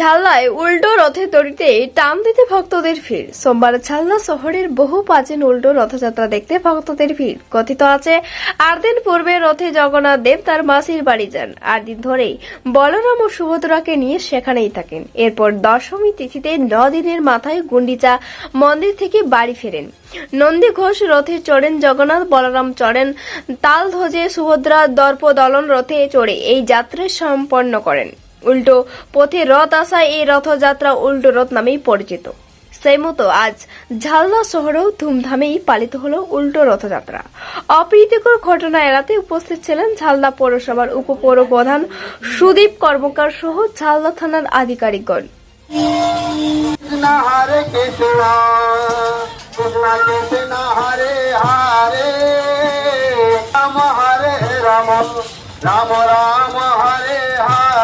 ঝালনায় উল্টো রথের দড়িতে টান দিতে ভক্তদের ভিড়। সোমবার ঝালনা শহরের বহু প্রাচীন উল্টো রথযাত্রা দেখতে ভক্তদের ভিড়। কথিত আছে, আট দিন পূর্বে রথে জগন্নাথ দেব তার মাসির বাড়ি যান। আট দিন ধরেই বলরাম ও সুভদ্রাকে নিয়ে সেখানেই থাকেন। এরপর দশমী তিথিতে ন দিনের মাথায় গুন্ডিচা মন্দির থেকে বাড়ি ফেরেন। নন্দী ঘোষ রথে চড়েন, জগন্নাথ বলরাম চড়েন তাল ধ্বজে সুভদ্রা দর্পদলন রথে চড়ে এই যাত্রা সম্পন্ন করেন। উল্টো পথে রথ আসায় এই রথযাত্রা উল্টো রথ নামেই পরিচিত। সেই মতো আজ ঝালনা শহরেও ধুমধামেই পালিত হলো উল্টো রথযাত্রা। অপ্রীতিকর ঘটনা এড়াতে উপস্থিত ছিলেন ঝালদা পৌরসভার উপপৌর প্রধান সুদীপ কর্মকার সহ ঝালদা থানার আধিকারিকগণ। রাম রাম হরে হরে।